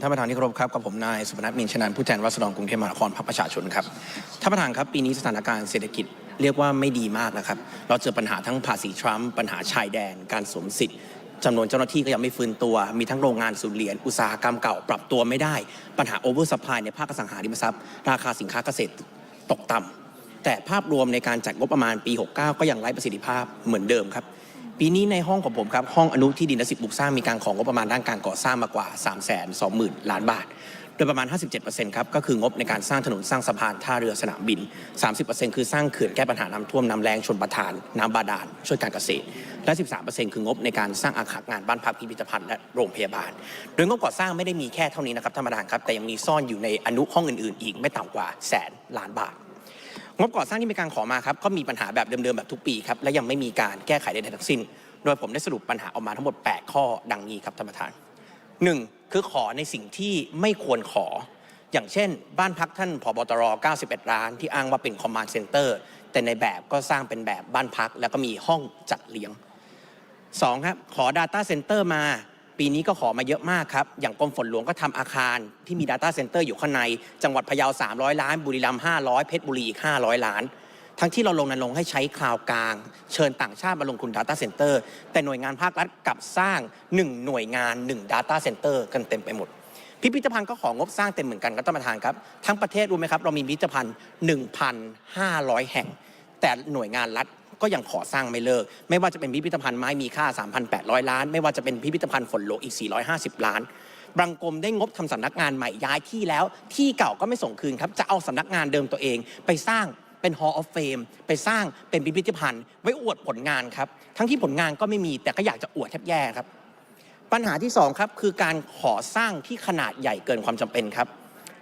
ท่านประธานที่เคารพครับกับผมนายสุพนัทมินชนันท์ผู้แทนรัษฎรกรุงเทพมหานครพรรคประชาชนครับท่านประธานครับปีนี้สถานการณ์เศรษฐกิจเรียกว่าไม่ดีมากนะครับ เราเจอปัญหาทั้งภาษีทรัมป์ปัญหาชายแดน การสวมสิทธิ์จำนวนเจ้าหน้าที่ก็ยังไม่ฟื้นตัว มีทั้งโรงงานสูญเหรียญอุตสาหกรรมเก่าปรับตัวไม่ได้ ปัญหาโอเวอร์สปายในภาคสังหาริมทรัพย์ ราคาสินค้าเกษตรตกต่ำแต่ภาพรวมในการจัดงบประมาณปี 69 ก็ยังไร้ประสิทธิภาพเหมือนเดิมครับ ปีนี้ในห้องของผมครับ ห้องอนุที่ดินและสิทธิบุกสร้างมีการของงบประมาณด้านการก่อสร้างมากว่า 3 2 0 0 0 0 ล้านบาท โดยประมาณ 57%ครับ ก็คืองบในการสร้างถนนสร้างสะพานท่าเรือสนามบิน 30%คือสร้างเขื่อนแก้ปัญหาน้ำท่วมน้ำแรงชนประทาน น้ำบาดาลช่วยการเกษตร และ 13%คืองบในการสร้างอาคารงานบ้านพักพิพิธภัณฑ์และโรงพยาบาล โดยงบก่อสร้างไม่ได้มีแค่เท่านี้นะครับท่านประธานครับแต่ยังมีซ่อนอยู่ในอนุห้องอื่นๆ อีกไม่ต่ำกว่าแสนล้านบาท บก่อสร้างที่มีการขอมาครับก็มีปัญหาแบบเดิมๆแบบทุกปีครับและยังไม่มีการแก้ไขใดๆทั้งสิ้น โดยผมได้สรุปปัญหาออกมาทั้งหมด 8 ข้อดังนี้ครับท่านประธาน 1. คือขอในสิ่งที่ไม่ควรขอ อย่างเช่น บ้านพักท่านผบตร 91 ล้าน ที่อ้างว่าเป็นคอมมานด์เซ็นเตอร์แต่ในแบบก็สร้างเป็นแบบบ้านพัก แล้วก็มีห้องจัดเลี้ยง 2 ครับขอ Data Center มา ปีนี้ก็ขอมาเยอะมากครับ อย่างกรมฝนหลวงก็ทำอาคารที่มี Data Center อยู่ข้างใน จังหวัดพะเยา 300 ล้าน บุรีรัมย์500 เพชรบุรีอีก 500 ล้าน ทั้งที่เราลงนันลงให้ใช้คลาวกลาง เชิญต่างชาติมาลงทุน Data Center แต่หน่วยงานภาครัฐกลับสร้าง 1 หน่วยงาน 1 Data Center กันเต็มไปหมด พิพิธภัณฑ์ก็ของงบสร้างเต็มเหมือนกันครับท่านประธานครับ ทั้งประเทศรู้ไหมครับเรามีพิพิธภัณฑ์ 1,500 แห่ง แต่หน่วยงานรัฐ ก็ยังขอสร้างไม่เลิก ไม่ว่าจะเป็นพิพิธภัณฑ์ไม้มีค่า 3,800 ล้าน ไม่ว่าจะเป็นพิพิธภัณฑ์ฝนหลวงอีก 450 ล้านบางกรมได้งบทำสำนักงานใหม่ย้ายที่แล้ว ที่เก่าก็ไม่ส่งคืนครับ จะเอาสำนักงานเดิมตัวเอง ไปสร้างเป็น Hall of Fame ไปสร้างเป็นพิพิธภัณฑ์ ไว้อวดผลงานครับ ทั้งที่ผลงานก็ไม่มีแต่ก็อยากจะอวดแทบแย่ครับ ปัญหาที่2ครับคือการขอสร้างที่ขนาดใหญ่เกินความจำเป็นครับ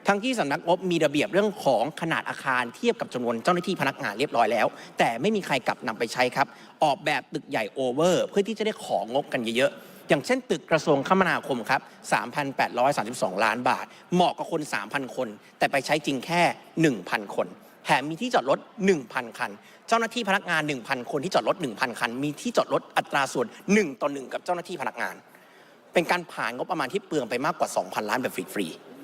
ทั้งที่สำนักงบมีระเบียบเรื่องของขนาดอาคารเทียบกับจำนวนเจ้าหน้าที่พนักงานเรียบร้อยแล้ว แต่ไม่มีใครกลับนำไปใช้ครับ ออกแบบตึกใหญ่โอเวอร์ เพื่อที่จะได้ของงบกันเยอะๆ อย่างเช่นตึกกระทรวงคมนาคมครับ 3,832 ล้านบาท เหมาะกับคน 3,000 คน แต่ไปใช้จริงแค่ 1,000 คนแถมมีที่จอดรถ 1,000 คัน เจ้าหน้าที่พนักงาน 1,000 คนที่จอดรถ 1,000 คัน มีที่จอดรถอัตราส่วน 1 ต่อ 1 กับเจ้าหน้าที่พนักงาน เป็นการผ่านงบประมาณที่เปลืองไปมากกว่า 2,000 ล้านแบบฟรีๆ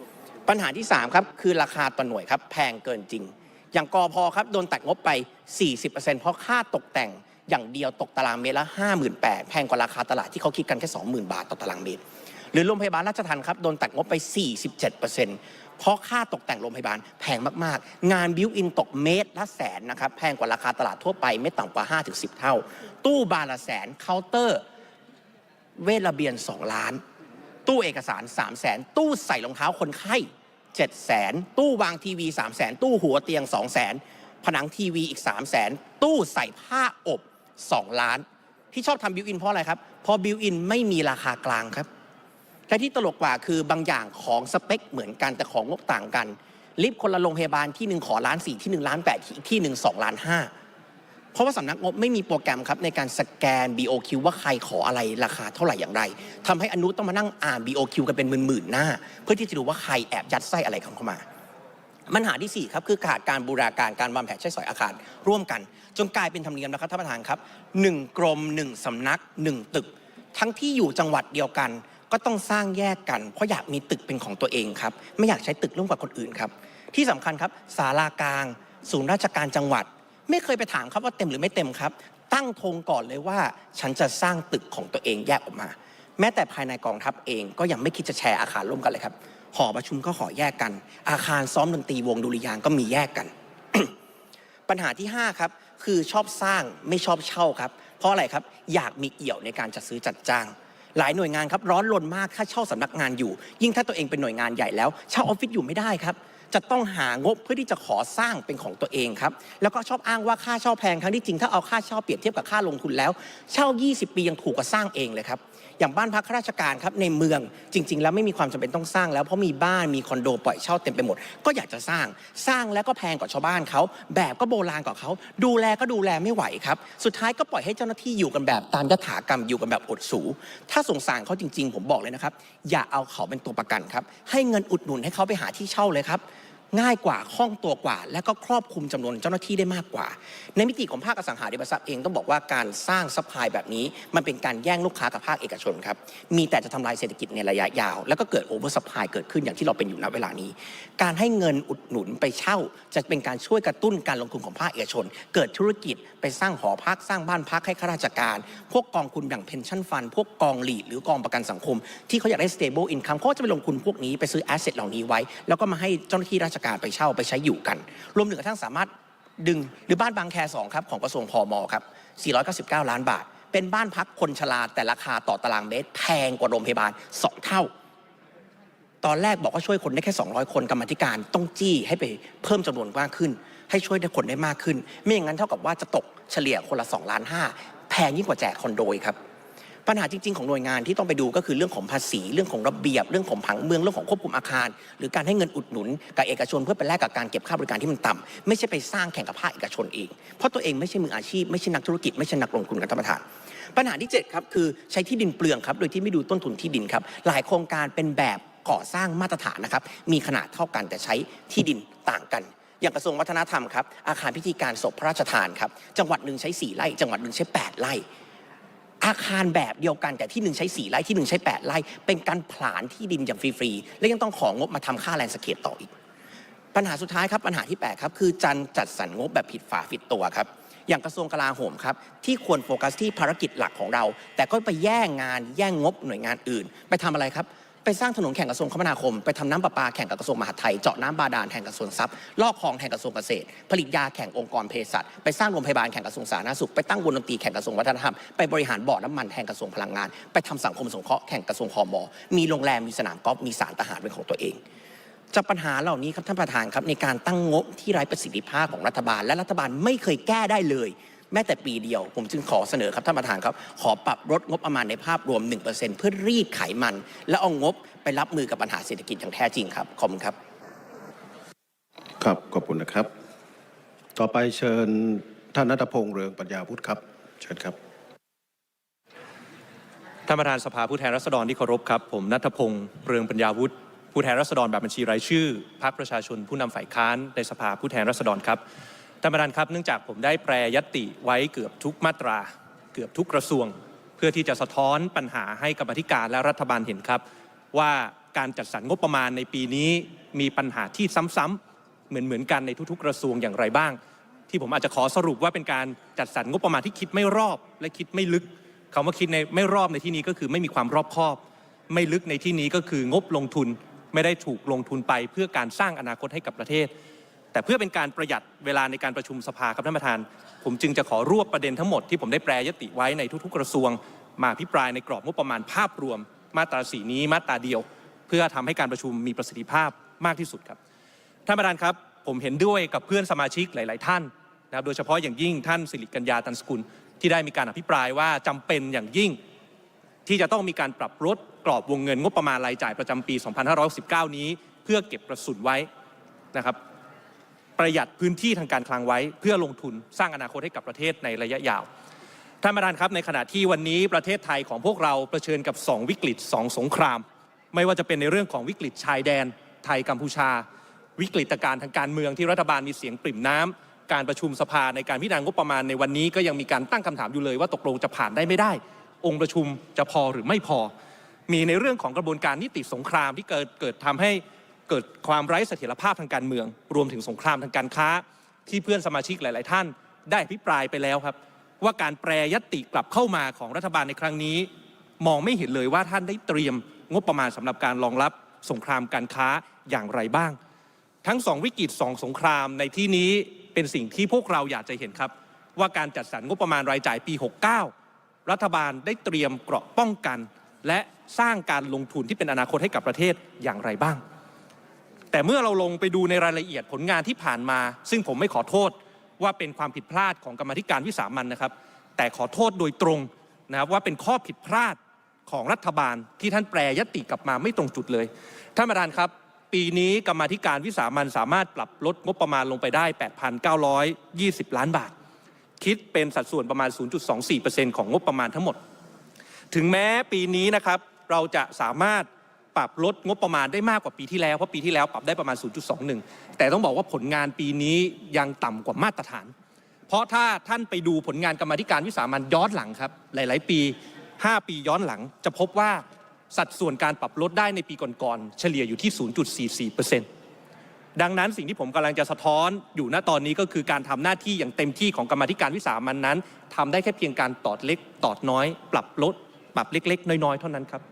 ปัญหาที่ 3 ครับ คือราคาต่อหน่วยครับ แพงเกินจริง อย่างกอพอครับ โดนตัดงบไป 40%เพราะค่าตกแต่งอย่างเดียวตกตารางเมตรละ 58,000แพงกว่าราคาตลาดที่เขาคิดกันแค่ 20,000 บาทต่อตารางเมตร หรือโรงพยาบาลราชทันครับ โดนตัดงบไป 47%เพราะค่าตกแต่งโรงพยาบาลแพงมากๆ งานบิวอินตกเมตรละแสนนะครับ แพงกว่าราคาตลาดทั่วไปไม่ต่ำกว่า 5-10 เท่า ตู้บานละแสนเคาน์เตอร์ เวทระเบียน 2 ล้าน ตู้เอกสาร3 0 0แสนตู้ใส่รองเท้าคนไข้7 0 0แสนตู้วางทีวี3 0 0แสนตู้หัวเตียง 2 0 0แสนผนังทีวีอีก 3 0 0แสนตู้ใส่ผ้าอบ 2 ล้าน ที่ชอบทำบิวอินเพราะอะไรครับพอบิวอินไม่มีราคากลางครับและที่ตลกกว่าคือบางอย่างของสเปคเหมือนกันแต่ของงบต่างกัน ลิฟต์คนละโรงพยาบาลที่หนึ่งขอล้านสี่ที่หนึ่งล้านแปดที่อีกที่หนึ่งสองล้านห้า เพราะว่าสำนักงบไม่มีโปรแกรมครับในการสแกน BOQ ว่าใครขออะไรราคาเท่าไหร่อย่างไรทำให้อนุต้องมานั่งอ่าน BOQ กันเป็นหมื่นๆหน้า เพื่อที่จะดูว่าใครแอบยัดไส้อะไรเข้ามาปัญหาที่ 4 ครับคือขาดการบูราการการวางแผนใช้สอยอาคารร่วมกัน จนกลายเป็นธรรมเนียมนะครับท่านประธานครับหนึ่งกรมหนึ่งสำนักหนึ่งตึก ทั้งที่อยู่จังหวัดเดียวกัน ก็ต้องสร้างแยกกัน เพราะอยากมีตึกเป็นของตัวเองครับไม่อยากใช้ตึกร่วมกับคนอื่นครับที่สำคัญครับศาลากลาง ศูนย์ราชการจังหวัด ไม่เคยไปถามครับว่าเต็มหรือไม่เต็มครับ ตั้งธงก่อนเลยว่า ฉันจะสร้างตึกของตัวเองแยกออกมา แม้แต่ภายในกองทัพเองก็ยังไม่คิดจะแชร์อาคารร่วมกันเลยครับ หอประชุมก็ขอแยกกัน อาคารซ้อมดนตรีวงดุริยางก็มีแยกกัน ปัญหาที่ 5 ครับ คือชอบสร้างไม่ชอบเช่าครับ เพราะอะไรครับอยากมีเอี่ยวในการจัดซื้อจัดจ้างหลายหน่วยงานครับร้อนรนมากถ้าเช่าสำนักงานอยู่ ยิ่งถ้าตัวเองเป็นหน่วยงานใหญ่แล้วเช่าออฟฟิศอยู่ไม่ได้ครับ จะต้องหางบเพื่อที่จะขอสร้างเป็นของตัวเองครับแล้วก็ชอบอ้างว่าค่าเช่าแพงทั้งที่จริงถ้าเอาค่าเช่าเปรียบเทียบกับค่าลงทุนแล้ว เช่า 20 ปียังถูกกว่าสร้างเองเลยครับอย่างบ้านพักข้าราชการครับในเมืองจริง ๆ แล้วไม่มีความจำเป็นต้องสร้างแล้วเพราะมีบ้านมีคอนโดปล่อยเช่าเต็มไปหมด ก็อยากจะสร้างสร้างแล้วก็แพงกว่าชาวบ้านเขาแบบก็โบราณกว่าเขาดูแลก็ดูแลไม่ไหวครับสุดท้ายก็ปล่อยให้เจ้าหน้าที่อยู่กันแบบตามยถากรรมอยู่กันแบบอดสู ถ้าสงสารเขาจริง ๆ ผมบอกเลยนะครับอย่าเอาเขาเป็นตัวประกันครับให้เงินอุดหนุนให้เขาไปหาที่เช่าเลยครับ ง่ายกว่าคล่องตัวกว่า และก็ครอบคลุมจำนวนเจ้าหน้าที่ได้มากกว่า ในมิติของภาคอสังหาริมทรัพย์เองต้องบอกว่าการสร้างซัพพลายแบบนี้ มันเป็นการแย่งลูกค้ากับภาคเอกชนครับมีแต่จะทำลายเศรษฐกิจในระยะยาว แล้วก็เกิดโอเวอร์ซัพพลายเกิดขึ้นอย่างที่เราเป็นอยู่ณเวลานี้ การให้เงินอุดหนุนไปเช่า จะเป็นการช่วยกระตุ้นการลงทุนของภาคเอกชน เกิดธุรกิจไปสร้างหอพักสร้างบ้านพักให้ข้าราชการ พวกกองทุนอย่างเพนชั่นฟัน พวกกองหลีหรือกองประกันสังคม ที่เขาอยากได้ stable income เขาจะไปลงทุนพวกนี้ไปซื้อ asset เหล่านี้ไว้ แล้วก็มาให้เจ้าหน้าที่ราชการไปเช่าไปใช้อยู่กัน รวมถึงกระทั่งสามารถดึงหรือบ้านบางแคสองครับของกระทรวงพมครับ 499 ล้านบาท เป็นบ้านพักคนชราแต่ราคาต่อตารางเมตรแพงกว่าโรงพยาบาลสองเท่า ตอนแรกบอกว่าช่วยคนได้แค่ 200 คนกรรมธิการต้องจี้ให้ไปเพิ่มจำนวนมากขึ้น ให้ช่วยได้คนได้มากขึ้น ไม่อย่างนั้นเท่ากับว่าจะตกเฉลี่ยคนละ2ล้าน5แพงยิ่งกว่าแจกคอนโดครับ ปัญหาจริง ๆ ของหน่วยงานที่ต้องไปดูก็คือเรื่องของภาษี เรื่องของระเบียบ เรื่องของผังเมือง เรื่องของควบคุมอาคาร หรือการให้เงินอุดหนุนกับเอกชนเพื่อไปแลกกับการเก็บค่าบริการที่มันต่ำไม่ใช่ไปสร้างแข่งกับภาคเอกชนเอง เพราะตัวเองไม่ใช่มืออาชีพ ไม่ใช่นักธุรกิจ ไม่ใช่นักลงทุนกันท่านประธานปัญหาที่เจ็ดครับคือใช้ที่ดินเปลืองครับโดยที่ไม่ดูต้นทุนที่ดินครับหลายโครงการเป็นแบบก่อสร้างมาตรฐานนะครับมีขนาดเท่ากันแต่ใช้ที่ดินต่างกันอย่างกระทรวงวัฒนธรรมครับอาคารพิธีการศพพระราชทานครับจังหวัดหนึ่งใช้ 4 ไร่ จังหวัดหนึ่งใช้ 8 ไร่ อาคารแบบเดียวกันแต่ที่หนึ่งใช้ 4ไร่ที่หนึ่งใช้ 8ไร่เป็นการผลาญที่ดินอย่างฟรีๆและยังต้องของงบมาทำค่าแลนด์สเคปต่ออีก ปัญหาสุดท้ายครับปัญหาที่8ครับคือจันจัดสรรงบแบบผิดฝาผิดตัวครับอย่างกระทรวงกลาโหมครับ ที่ควรโฟกัสที่ภารกิจหลักของเรา แต่ก็ไปแย่งงานแย่งงบหน่วยงานอื่น ไปทำอะไรครับ ไปสร้างถนนแข่งกระทรวงคมนาคม ไปทำน้ำประปาแข่งกับกระทรวงมหาดไทย เจาะน้ำบาดาลแข่งกระทรวงทรัพย์ ลอกคลองแข่งกระทรวงเกษตร ผลิตยาแข่งองค์กรเภสัช ไปสร้างโรงพยาบาลแข่งกระทรวงสาธารณสุข ไปตั้งวงดนตรีแข่งกระทรวงวัฒนธรรม ไปบริหารบ่อน้ำมันแข่งกระทรวงพลังงาน ไปทำสังคมสงเคราะห์แข่งกระทรวงพมมีโรงแรม มีสนามกอล์ฟ มีศาลทหารเป็นของตัวเองจากปัญหาเหล่านี้ครับท่านประธานครับในการตั้งงบที่ไร้ประสิทธิภาพของรัฐบาลและรัฐบาลไม่เคยแก้ได้เลย แม้แต่ปีเดียว ผมจึงขอเสนอครับท่านประธานครับ ขอปรับลดงบประมาณในภาพรวม 1%เพื่อรีดไขมัน และเอางบไปรับมือกับปัญหาเศรษฐกิจอย่างแท้จริงครับขอบคุณครับ ครับขอบคุณนะครับ ต่อไปเชิญท่านนัทพงษ์เรืองปัญญาพุทธครับ เชิญครับท่านประธานสภาผู้แทนราษฎรที่เคารพครับ ผมนัทพงศ์เรืองปัญญาวุฒิผู้แทนราษฎรแบบบัญชีรายชื่อพรรคประชาชนผู้นำฝ่ายค้านในสภาผู้แทนราษฎรครับ ท่านประธานครับเนื่องจากผมได้แปรยติไว้เกือบทุกมาตรา เกือบทุกกระทรวง เพื่อที่จะสะท้อนปัญหาให้กรรมธิการและรัฐบาลเห็นครับ ว่าการจัดสรรงบประมาณในปีนี้มีปัญหาที่ซ้ำๆเหมือนเหมือนๆกันในทุกๆ กระทรวงอย่างไรบ้าง ที่ผมอาจจะขอสรุปว่าเป็นการจัดสรรงบประมาณที่คิดไม่รอบและคิดไม่ลึกคำว่าคิดในไม่รอบในที่นี้ก็คือไม่มีความรอบคอบ ไม่ลึกในที่นี้ก็คืองบลงทุนไม่ได้ถูกลงทุนไปเพื่อการสร้างอนาคตให้กับประเทศ แต่เพื่อเป็นการประหยัดเวลาในการประชุมสภาครับท่านประธาน ผมจึงจะขอรวบประเด็นทั้งหมดที่ผมได้แปรยติไว้ในทุกๆ กระทรวง มาพิปรายในกรอบงบประมาณภาพรวม มาตราสีนี้มาตราเดียว เพื่อทำให้การประชุมมีประสิทธิภาพมากที่สุดครับท่านประธานครับผมเห็นด้วยกับเพื่อนสมาชิกหลาย ๆ ท่านนะครับโดยเฉพาะอย่างยิ่งท่านสิริกัญญาตันสกุล ที่ได้มีการอภิปรายว่าจำเป็นอย่างยิ่ง ที่จะต้องมีการปรับลดกรอบวงเงินงบประมาณรายจ่ายประจำปี 2519 นี้ เพื่อเก็บกระสุนไว้นะครับ ประหยัดพื้นที่ทางการคลังไว้ เพื่อลงทุนสร้างอนาคตให้กับประเทศในระยะยาวท่านประธานครับในขณะที่วันนี้ประเทศไทยของพวกเราเผชิญกับ 2 วิกฤต 2 สงคราม ไม่ว่าจะเป็นในเรื่องของวิกฤตชายแดน ไทยกัมพูชา วิกฤตการทางการเมืองที่รัฐบาลมีเสียงปริ่มน้ำการประชุมสภาในการพิจารณางบประมาณในวันนี้ก็ยังมีการตั้งคำถามอยู่เลยว่าตกลงจะผ่านได้ไม่ได้ องค์ประชุมจะพอหรือไม่พอ มีในเรื่องของกระบวนการนิติสงครามที่เกิดเกิดทำให้ เกิดความไร้เสถียรภาพทางการเมือง รวมถึงสงครามทางการค้า ที่เพื่อนสมาชิกหลาย ๆ ท่าน ได้อภิปรายไปแล้วครับ ว่าการแปรยติกลับเข้ามาของรัฐบาลในครั้งนี้ มองไม่เห็นเลยว่าท่านได้เตรียมงบประมาณสำหรับการรองรับสงครามการค้าอย่างไรบ้าง ทั้งสองวิกฤตสองสงครามในที่นี้เป็นสิ่งที่พวกเราอยากจะเห็นครับ ว่าการจัดสรรงบประมาณรายจ่ายปี 69 รัฐบาลได้เตรียมเกราะป้องกัน และสร้างการลงทุนที่เป็นอนาคตให้กับประเทศอย่างไรบ้าง แต่เมื่อเราลงไปดูในรายละเอียดผลงานที่ผ่านมา ซึ่งผมไม่ขอโทษว่าเป็นความผิดพลาดของกรรมธิการวิสามันนะครับ แต่ขอโทษโดยตรงนะครับว่าเป็นข้อผิดพลาดของรัฐบาลที่ท่านแปรยติกลับมาไม่ตรงจุดเลยท่านประธานครับ ปีนี้กรรมธิการวิสามันสามารถปรับลดงบประมาณลงไปได้ 8,920 ล้านบาท คิดเป็นสัดส่วนประมาณ 0.24%ของงบประมาณทั้งหมด ถึงแม้ปีนี้นะครับเราจะสามารถ ปรับลดงบประมาณได้มากกว่าปีที่แล้ว เพราะปีที่แล้วปรับได้ประมาณ 0.21 แต่ต้องบอกว่าผลงานปีนี้ยังต่ำกว่ามาตรฐาน เพราะถ้าท่านไปดูผลงานกรรมธิการวิสามันย้อนหลังครับ หลาย ๆ ปี 5 ปีย้อนหลัง จะพบว่าสัดส่วนการปรับลดได้ในปีก่อน ๆ เฉลี่ยอยู่ที่ 0.44%ดังนั้นสิ่งที่ผมกำลังจะสะท้อนอยู่ณตอนนี้ก็คือการทำหน้าที่อย่างเต็มที่ของกรรมธิการวิสามันนั้นทำได้แค่เพียงการตอดเล็กตอดน้อย ปรับลดปรับเล็ก ๆ น้อย ๆ เท่านั้นครับ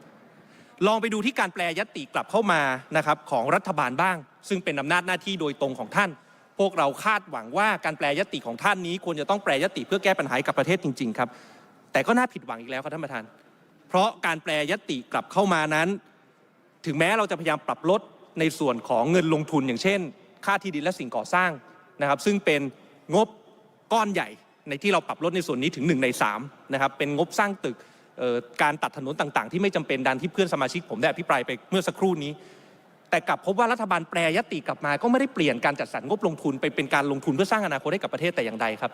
ลองไปดูที่การแปลยติกลับเข้ามานะครับของรัฐบาลบ้าง ซึ่งเป็นอำนาจหน้าที่โดยตรงของท่าน พวกเราคาดหวังว่าการแปลยติของท่านนี้ควรจะต้องแปลยติเพื่อแก้ปัญหาให้กับประเทศจริง ๆ ครับ แต่ก็น่าผิดหวังอีกแล้วครับท่านประธาน เพราะการแปลยติกลับเข้ามานั้น ถึงแม้เราจะพยายามปรับลดในส่วนของเงินลงทุนอย่างเช่น ค่าที่ดินและสิ่งก่อสร้างนะครับ ซึ่งเป็นงบก้อนใหญ่ในที่เราปรับลดในส่วนนี้ถึง1ใน3นะครับเป็นงบสร้างตึก การตัดถนนต่างๆ ที่ไม่จำเป็นดันที่เพื่อนสมาชิกผมได้อภิปรายไปเมื่อสักครู่นี้ แต่กลับพบว่ารัฐบาลแปรยติกลับมา ก็ไม่ได้เปลี่ยนการจัดสรรงบลงทุนไปเป็นการลงทุนเพื่อสร้างอนาคตให้กับประเทศแต่อย่างใดครับ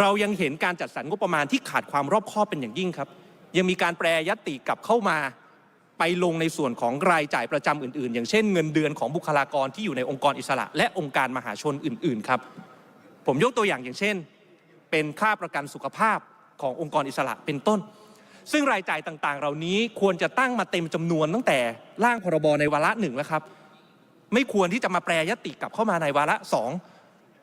เรายังเห็นการจัดสรรงบประมาณที่ขาดความรอบคอบเป็นอย่างยิ่งครับ ยังมีการแปรยติกลับเข้ามาไปลงในส่วนของรายจ่ายประจำอื่น ๆ อย่างเช่นเงินเดือนของบุคลากรที่อยู่ในองค์กรอิสระ และองค์การมหาชนอื่น ๆ ครับ ผมยกตัวอย่างอย่างเช่น เป็นค่าประกันสุขภาพขององค์กรอิสระเป็นต้น ซึ่งรายจ่ายต่างๆ เหล่านี้ควรจะตั้งมาเต็มจำนวนตั้งแต่ร่างพรบในวาระหนึ่งแล้วครับ ไม่ควรที่จะมาแปรยติกลับเข้ามาในวาระสอง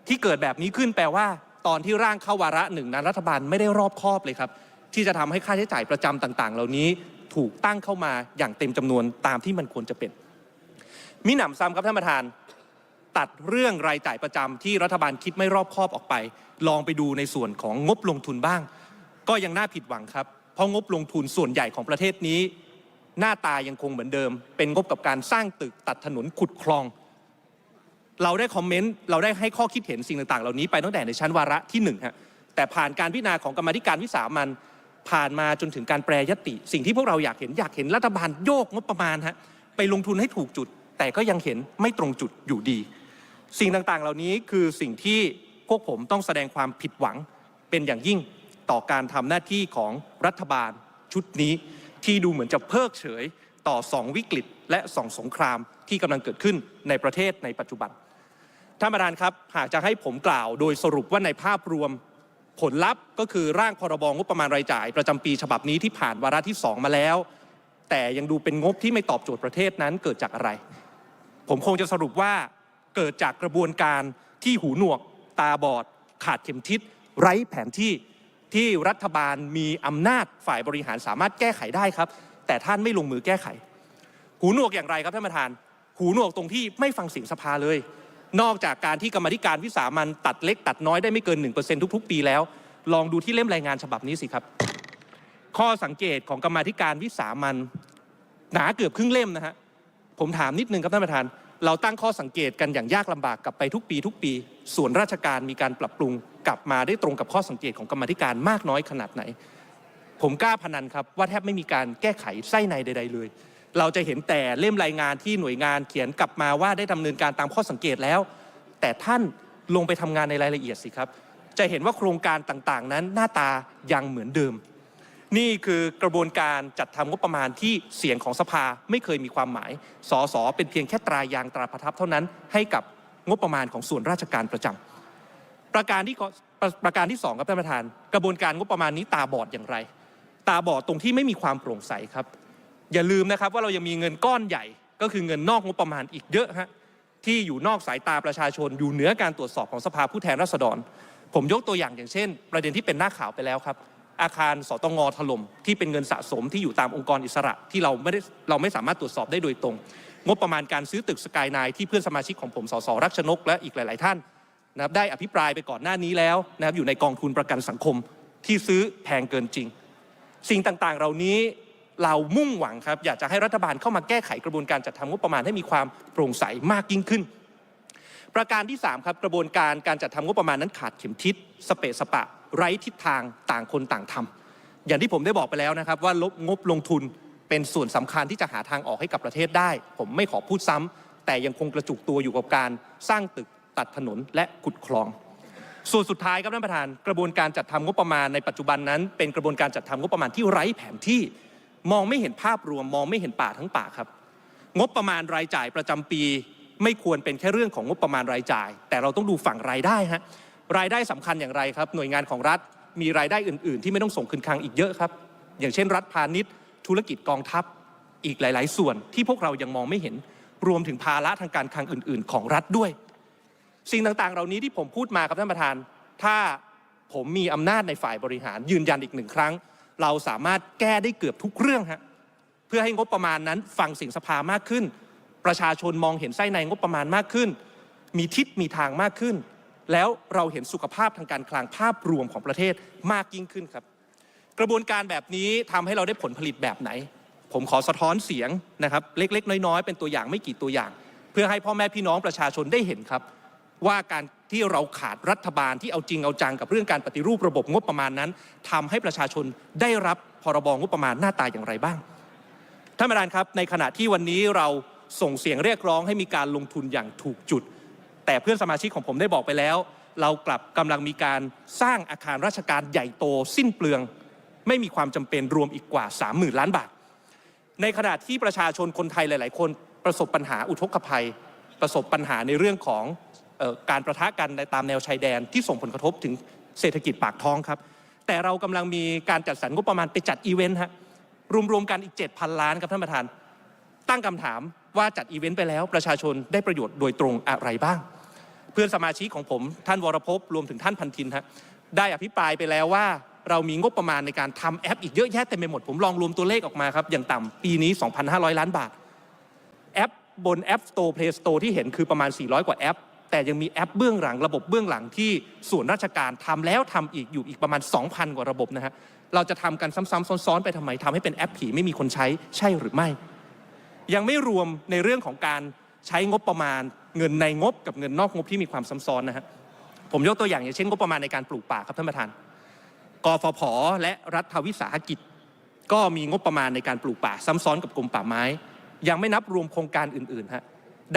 ที่เกิดแบบนี้ขึ้นแปลว่า ตอนที่ร่างเข้าวาระหนึ่งนั้นรัฐบาลไม่ได้รอบคอบเลยครับ ที่จะทำให้ค่าใช้จ่ายประจำต่าง ๆ เหล่านี้ถูกตั้งเข้ามาอย่างเต็มจำนวนตามที่มันควรจะเป็นมิหนำซ้ำครับท่านประธาน ตัดเรื่องรายจ่ายประจำที่รัฐบาลคิดไม่รอบคอบออกไป ลองไปดูในส่วนของงบลงทุนบ้าง ก็ยังน่าผิดหวังครับ เพราะงบลงทุนส่วนใหญ่ของประเทศนี้ หน้าตายังคงเหมือนเดิม เป็นงบกับการสร้างตึกตัดถนนขุดคลอง เราได้คอมเมนต์เราได้ให้ข้อคิดเห็นสิ่งต่างๆ เหล่านี้ไปตั้งแต่ในชั้นวาระที่หนึ่งฮะแต่ผ่านการพิจารณาของกรรมธิการวิสามันผ่านมาจนถึงการแปรยติ สิ่งที่พวกเราอยากเห็นอยากเห็นรัฐบาลโยกงบประมาณฮะไปลงทุนให้ถูกจุด แต่ก็ยังเห็นไม่ตรงจุดอยู่ดี สิ่งต่างๆ เหล่านี้คือสิ่งที่พวกผมต้องแสดงความผิดหวังเป็นอย่างยิ่ง ต่อการทำหน้าที่ของรัฐบาลชุดนี้ ที่ดูเหมือนจะเพิกเฉยต่อสองวิกฤต และสองสงครามที่กำลังเกิดขึ้นในประเทศในปัจจุบันท่านประธานครับหากจะให้ผมกล่าวโดยสรุปว่าในภาพรวมผลลัพธ์ก็คือร่างพรบงบประมาณรายจ่าย ประจำปีฉบับนี้ที่ผ่านวาระที่ 2 มาแล้ว แต่ยังดูเป็นงบที่ไม่ตอบโจทย์ประเทศนั้นเกิดจากอะไร ผมคงจะสรุปว่าเกิดจากกระบวนการที่หูหนวก ตาบอด ขาดเข็มทิศ ไร้แผนที่ ที่รัฐบาลมีอำนาจฝ่ายบริหารสามารถแก้ไขได้ครับ แต่ท่านไม่ลงมือแก้ไข หูหนวกอย่างไรครับท่านประธาน หูหนวกตรงที่ไม่ฟังเสียงสภาเลย นอกจากการที่กรรมธิการวิสามันตัดเล็กตัดน้อยได้ไม่เกิน 1%ทุก ๆ ปีแล้ว ลองดูที่เล่มรายงานฉบับนี้สิครับ ข้อสังเกตของกรรมธิการวิสามันหนาเกือบครึ่งเล่มนะฮะผมถามนิดนึงครับท่านประธาน เราตั้งข้อสังเกตกันอย่างยากลำบากกลับไปทุกปีทุกปี ส่วนราชการมีการปรับปรุงกลับมาได้ตรงกับข้อสังเกตของกรรมธิการมากน้อยขนาดไหน ผมกล้าพนันครับว่าแทบไม่มีการแก้ไขไส้ในใด ๆ เลย เราจะเห็นแต่เล่มรายงานที่หน่วยงานเขียนกลับมาว่าได้ดำเนินการตามข้อสังเกตแล้ว แต่ท่านลงไปทำงานในรายละเอียดสิครับ จะเห็นว่าโครงการต่างๆ นั้นหน้าตายังเหมือนเดิม นี่คือกระบวนการจัดทำงบประมาณที่เสียงของสภาไม่เคยมีความหมาย สสเป็นเพียงแค่ตรายางตราประทับเท่านั้น ให้กับงบประมาณของส่วนราชการประจำประการที่ประประการที่สองครับท่านประธาน กระบวนการงบประมาณนี้ตาบอดอย่างไร ตาบอดตรงที่ไม่มีความโปร่งใสครับ อย่าลืมนะครับว่าเรายังมีเงินก้อนใหญ่ ก็คือเงินนอกงบประมาณอีกเยอะฮะที่อยู่นอกสายตาประชาชนอยู่เหนือการตรวจสอบของสภาผู้แทนราษฎร ผมยกตัวอย่างอย่างเช่น ประเด็นที่เป็นหน้าข่าวไปแล้วครับ อาคารสตงถล่มที่เป็นเงินสะสมที่อยู่ตามองค์กรอิสระที่เราไม่ได้เราไม่สามารถตรวจสอบได้โดยตรง งบประมาณการซื้อตึกสกายไนที่เพื่อนสมาชิกของผมสสรักชนกและอีกหลาย ๆ ท่านนะครับได้อภิปรายไปก่อนหน้านี้แล้วนะครับอยู่ในกองทุนประกันสังคมที่ซื้อแพงเกินจริง สิ่งต่าง ๆ เหล่านี้เรามุ่งหวังครับอยากจะให้รัฐบาลเข้ามาแก้ไขกระบวนการจัดทำงบประมาณให้มีความโปร่งใสมากยิ่งขึ้น ประการที่ 3 ครับกระบวนการการจัดทำงบประมาณนั้นขาดเข็มทิศสเปสปะ ไร้ทิศทางต่างคนต่างทำอย่างที่ผมได้บอกไปแล้วนะครับ ว่าลบงบลงทุนเป็นส่วนสำคัญที่จะหาทางออกให้กับประเทศได้ ผมไม่ขอพูดซ้ำแต่ยังคงกระจุกตัวอยู่กับการสร้างตึกตัดถนนและขุดคลอง ส่วนสุดท้ายครับท่านประธาน กระบวนการจัดทำงบประมาณในปัจจุบันนั้น เป็นกระบวนการจัดทำงบประมาณที่ไร้แผนที่มองไม่เห็นภาพรวมมองไม่เห็นป่าทั้งป่าครับ งบประมาณรายจ่ายประจำปี ไม่ควรเป็นแค่เรื่องของงบประมาณรายจ่าย แต่เราต้องดูฝั่งรายได้ฮะรายได้สำคัญอย่างไรครับ หน่วยงานของรัฐมีรายได้อื่น ๆ ที่ไม่ต้องส่งคืนคลังอีกเยอะครับ อย่างเช่น รัฐพาณิชย์ ธุรกิจกองทัพอีกหลาย ๆ ส่วนที่พวกเรายังมองไม่เห็น รวมถึงภาระทางการคลังอื่น ๆ ของรัฐด้วย สิ่งต่าง ๆ เหล่านี้ที่ผมพูดมาครับท่านประธาน ถ้าผมมีอำนาจในฝ่ายบริหารยืนยันอีกหนึ่งครั้ง เราสามารถแก้ได้เกือบทุกเรื่องฮะเพื่อให้งบประมาณนั้นฟังสียงสภามากขึ้น ประชาชนมองเห็นไส้ในงบประมาณมากขึ้น มีทิศมีทางมากขึ้น แล้วเราเห็นสุขภาพทางการคลังภาพรวมของประเทศมากยิ่งขึ้นครับ กระบวนการแบบนี้ทำให้เราได้ผลผลิตแบบไหน ผมขอสะท้อนเสียงนะครับเล็ก ๆ น้อยๆ เป็นตัวอย่างไม่กี่ตัวอย่าง เพื่อให้พ่อแม่พี่น้องประชาชนได้เห็นครับ ว่าการที่เราขาดรัฐบาลที่เอาจริงเอาจังกับเรื่องการปฏิรูประบบงบประมาณนั้นทำให้ประชาชนได้รับพรบงบประมาณหน้าตาอย่างไรบ้างท่านประธานครับในขณะที่วันนี้เรา ส่งเสียงเรียกร้องให้มีการลงทุนอย่างถูกจุด แต่เพื่อนสมาชิกของผมได้บอกไปแล้ว เรากลับกำลังมีการสร้างอาคารราชการใหญ่โตสิ้นเปลือง ไม่มีความจำเป็นรวมอีกกว่า 30,000 ล้านบาท ในขณะที่ประชาชนคนไทยหลาย ๆ คนประสบปัญหาอุทกภัย ประสบปัญหาในเรื่องของออการประทะกันในตามแนวชายแดนที่ส่งผลกระทบถึงเศรษฐกิจปากท้องครับ แต่เรากำลังมีการจัดสรรงบประมาณไปจัดอีเวนต์ฮะรวมๆกันอีก 7,000 ล้านครับท่านประธาน ตั้งคำถามว่าจัดอีเวนต์ไปแล้วประชาชนได้ประโยชน์โดยตรงอะไรบ้าง เพื่อนสมาชิกของผมท่านวรพพรวมถึงท่านพันทินฮะได้อภิปรายไปแล้วว่าเรามีงบประมาณในการทำแอปอีกเยอะแยะเต็มไปหมด ผมลองรวมตัวเลขออกมาครับอย่างต่ำปีนี้ 2,500 ล้านบาท แอปบน App Store Play Store ที่เห็นคือประมาณ 400 กว่าแอป แต่ยังมีแอปเบื้องหลังระบบเบื้องหลังที่ส่วนราชการทำแล้วทำอีกอยู่อีกประมาณ 2,000 กว่าระบบนะฮะเราจะทำกันซ้ำๆซ้อนๆไปทำไมทำให้เป็นแอปผีไม่มีคนใช้ใช่หรือไม่ ยังไม่รวมในเรื่องของการใช้งบประมาณ เงินในงบกับเงินนอกงบที่มีความซ้ำซ้อนนะฮะผมยกตัวอย่างอย่างเช่นงบประมาณในการปลูกป่าครับท่านประธานกฟผและรัฐวิสาหกิจ ก็มีงบประมาณในการปลูกป่าซ้ำซ้อนกับกรมป่าไม้ ยังไม่นับรวมโครงการอื่นๆฮะ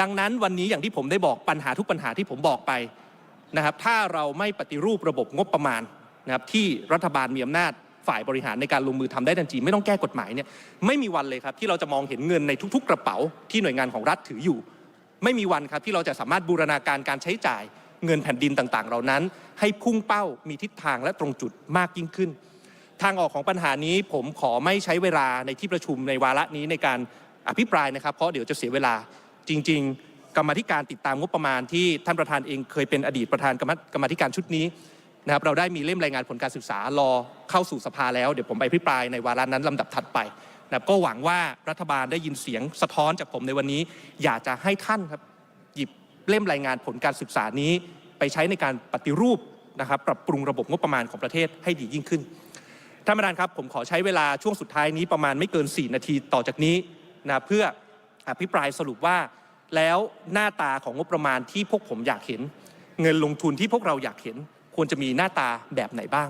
ดังนั้นวันนี้อย่างที่ผมได้บอกปัญหาทุกปัญหาที่ผมบอกไปนะครับถ้าเราไม่ปฏิรูประบบงบประมาณนะครับที่รัฐบาลมีอำนาจ ฝ่ายบริหารในการลงมือทำได้ทันทีไม่ต้องแก้กฎหมายเนี่ยไม่มีวันเลยครับที่เราจะมองเห็นเงินในทุก ๆ กระเป๋าที่หน่วยงานของรัฐถืออยู่ ไม่มีวันครับที่เราจะสามารถบูรณาการการใช้จ่ายเงินแผ่นดินต่างๆ เหล่านั้น ให้พุ่งเป้ามีทิศทางและตรงจุดมากยิ่งขึ้น ทางออกของปัญหานี้ผมขอไม่ใช้เวลาในที่ประชุมในวาระนี้ในการอภิปรายนะครับ เพราะเดี๋ยวจะเสียเวลาจริง ๆ กรรมธิการติดตามงบประมาณที่ท่านประธานเองเคยเป็นอดีตประธานกรรมธิการชุดนี้ นะครับเราได้มีเล่มรายงานผลการศึกษารอเข้าสู่สภาแล้วเดี๋ยวผมไปอภิปรายในวาระนั้นลำดับถัดไปนะครับก็หวังว่ารัฐบาลได้ยินเสียงสะท้อนจากผมในวันนี้ อยากจะให้ท่านครับหยิบเล่มรายงานผลการศึกษานี้ ไปใช้ในการปฏิรูปนะครับปรับปรุงระบบงบประมาณของประเทศให้ดียิ่งขึ้นท่านประธานครับผมขอใช้เวลาช่วงสุดท้ายนี้ประมาณไม่เกิน 4 นาทีต่อจากนี้นะเพื่ออภิปรายสรุปว่าแล้วหน้าตาของงบประมาณที่พวกผมอยากเห็น เงินลงทุนที่พวกเราอยากเห็น ควรจะมีหน้าตาแบบไหนบ้าง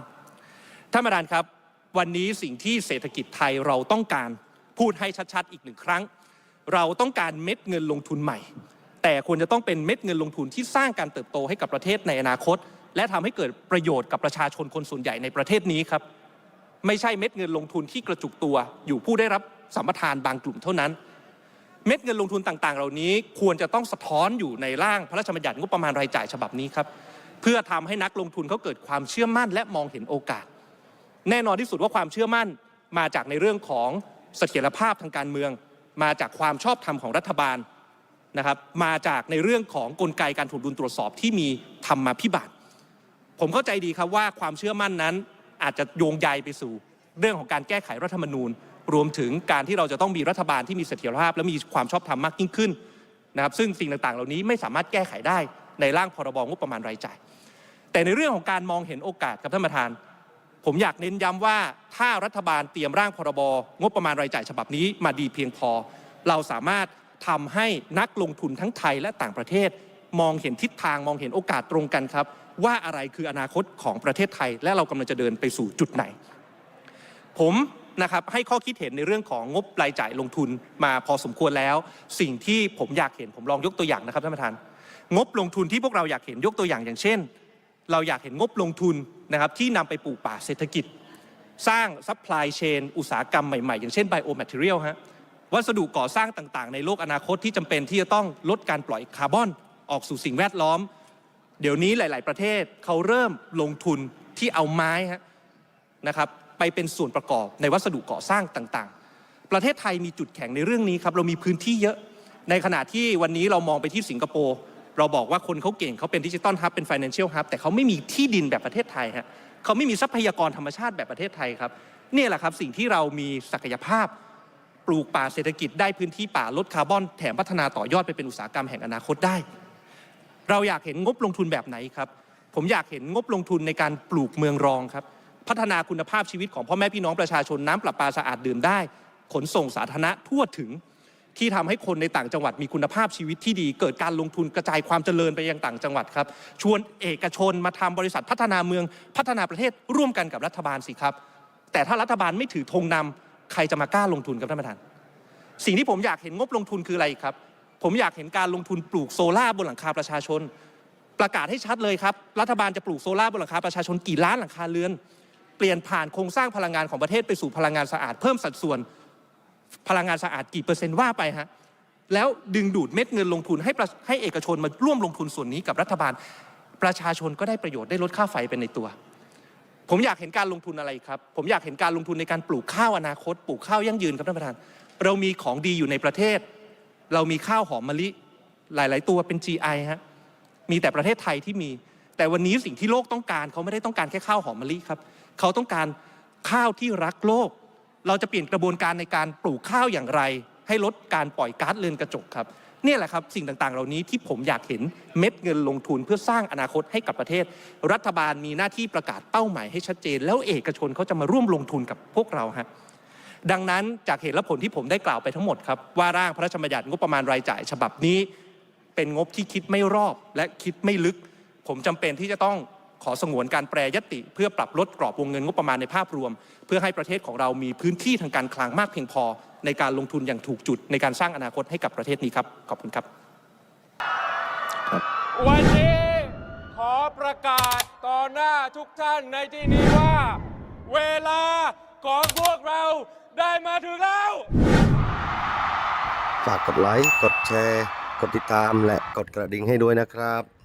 ท่านประธานครับ วันนี้สิ่งที่เศรษฐกิจไทยเราต้องการพูดให้ชัดๆอีกหนึ่งครั้ง เราต้องการเม็ดเงินลงทุนใหม่ แต่ควรจะต้องเป็นเม็ดเงินลงทุนที่สร้างการเติบโตให้กับประเทศในอนาคต และทำให้เกิดประโยชน์กับประชาชนคนส่วนใหญ่ในประเทศนี้ครับ ไม่ใช่เม็ดเงินลงทุนที่กระจุกตัว อยู่ผู้ได้รับสัมปทานบางกลุ่มเท่านั้น เม็ดเงินลงทุนต่างๆ เหล่านี้ควรจะต้องสะท้อนอยู่ในร่างพระราชบัญญัติงบประมาณรายจ่ายฉบับนี้ครับ เพื่อทำให้นักลงทุนเขาเกิดความเชื่อมั่นและมองเห็นโอกาส แน่นอนที่สุดว่าความเชื่อมั่นมาจากในเรื่องของเสถียรภาพทางการเมือง มาจากความชอบธรรมของรัฐบาลนะครับมาจากในเรื่องของกลไกการถูกดุลตรวจสอบที่มีธรรมาภิบาลผมเข้าใจดีครับว่าความเชื่อมั่นนั้นอาจจะโยงใยไปสู่ เรื่องของการแก้ไขรัฐธรรมนูญ รวมถึงการที่เราจะต้องมีรัฐบาลที่มีเสถียรภาพ และมีความชอบธรรมมากยิ่งขึ้นนะครับซึ่งสิ่งต่างๆ เหล่านี้ไม่สามารถแก้ไขได้ ในร่างพรบงบประมาณรายจ่าย แต่ในเรื่องของการมองเห็นโอกาสครับท่านประธาน ผมอยากเน้นย้ำว่าถ้ารัฐบาลเตรียมร่างพรบงบประมาณรายจ่าย ฉบับนี้มาดีเพียงพอ เราสามารถทำให้นักลงทุนทั้งไทยและต่างประเทศ มองเห็นทิศทางมองเห็นโอกาสตรงกันครับ ว่าอะไรคืออนาคตของประเทศไทย และเรากำลังจะเดินไปสู่จุดไหน ผมนะครับให้ข้อคิดเห็นในเรื่องของงบรายจ่ายลงทุนมาพอสมควรแล้ว สิ่งที่ผมอยากเห็นผมลองยกตัวอย่างนะครับท่านประธาน งบลงทุนที่พวกเราอยากเห็นยกตัวอย่างอย่างเช่น เราอยากเห็นงบลงทุนนะครับที่นำไปปลูกป่าเศรษฐกิจ สร้างซัพพลายเชนอุตสาหกรรมใหม่ๆ อย่างเช่นไบโอแมทเทียลฮะวัสดุก่อสร้างต่างๆ ในโลกอนาคตที่จำเป็นที่จะต้องลดการปล่อยคาร์บอนออกสู่สิ่งแวดล้อม เดี๋ยวนี้หลาย ๆ ประเทศเขาเริ่มลงทุนที่เอาไม้ฮะนะครับไปเป็นส่วนประกอบในวัสดุก่อสร้างต่างๆ ประเทศไทยมีจุดแข็งในเรื่องนี้ครับเรามีพื้นที่เยอะ ในขณะที่วันนี้เรามองไปที่สิงคโปร์ เราบอกว่าคนเขาเก่งเขาเป็นดิจิตอลฮับเป็น financial hub แต่เขาไม่มีที่ดินแบบประเทศไทยฮะเขาไม่มีทรัพยากรธรรมชาติแบบประเทศไทยครับนี่แหละครับสิ่งที่เรามีศักยภาพปลูกป่าเศรษฐกิจได้พื้นที่ป่าลดคาร์บอนแถมพัฒนาต่อยอดไปเป็นอุตสาหกรรมแห่งอนาคตได้ เราอยากเห็นงบลงทุนแบบไหนครับผมอยากเห็นงบลงทุนในการปลูกเมืองรองครับพัฒนาคุณภาพชีวิตของพ่อแม่พี่น้องประชาชนน้ำประปาสะอาดดื่มได้ ขนส่งสาธารณะทั่วถึง ที่ทำให้คนในต่างจังหวัดมีคุณภาพชีวิตที่ดี เกิดการลงทุนกระจายความเจริญไปยังต่างจังหวัดครับ ชวนเอกชนมาทำบริษัทพัฒนาเมืองพัฒนาประเทศร่วมกันกับรัฐบาลสิครับ แต่ถ้ารัฐบาลไม่ถือธงนำใครจะมากล้าลงทุนครับท่านประธาน สิ่งที่ผมอยากเห็นงบลงทุนคืออะไรครับ ผมอยากเห็นการลงทุนปลูกโซล่าบนหลังคาประชาชน ประกาศให้ชัดเลยครับรัฐบาลจะปลูกโซล่าบนหลังคาประชาชนกี่ล้านหลังคาเรือน เปลี่ยนผ่านโครงสร้างพลังงานของประเทศไปสู่พลังงานสะอาดเพิ่มสัดส่วน พลังงานสะอาดกี่เปอร์เซ็นต์ว่าไปฮะแล้วดึงดูดเม็ดเงินลงทุนให้ให้เอกชนมาร่วมลงทุนส่วนนี้กับรัฐบาล ประชาชนก็ได้ประโยชน์ได้ลดค่าไฟเป็นในตัว ผมอยากเห็นการลงทุนอะไรครับ ผมอยากเห็นการลงทุนในการปลูกข้าวอนาคต ปลูกข้าวยั่งยืนครับท่านประธาน เรามีของดีอยู่ในประเทศ เรามีข้าวหอมมะลิหลาย ๆ ตัวเป็น GI ฮะมีแต่ประเทศไทยที่มี แต่วันนี้สิ่งที่โลกต้องการเขาไม่ได้ต้องการแค่ข้าวหอมมะลิครับเขาต้องการข้าวที่รักโลก เราจะเปลี่ยนกระบวนการในการปลูกข้าวอย่างไร ให้ลดการปล่อยก๊าซเรือนกระจกครับนี่แหละครับสิ่งต่างๆ เหล่านี้ที่ผมอยากเห็นเม็ดเงินลงทุนเพื่อสร้างอนาคตให้กับประเทศ รัฐบาลมีหน้าที่ประกาศเป้าหมายให้ชัดเจน แล้วเอกชนเขาจะมาร่วมลงทุนกับพวกเราฮะดังนั้นจากเหตุและผลที่ผมได้กล่าวไปทั้งหมดครับว่าร่างพระราชบัญญัติงบประมาณรายจ่าย ฉบับนี้ เป็นงบที่คิดไม่รอบและคิดไม่ลึก ผมจำเป็นที่จะต้อง ขอสงวนการแปรยติ เพื่อปรับลดกรอบวงเงินงบประมาณในภาพรวม เพื่อให้ประเทศของเรามีพื้นที่ทางการคลังมากเพียงพอ ในการลงทุนอย่างถูกจุดในการสร้างอนาคตให้กับประเทศนี้ครับขอบคุณครับ วันนี้ขอประกาศต่อหน้าทุกท่านในที่นี้ว่า เวลาของพวกเราได้มาถึงแล้ว ฝากกดไลค์ กดแชร์ กดติดตามและกดกระดิ่งให้ด้วยนะครับ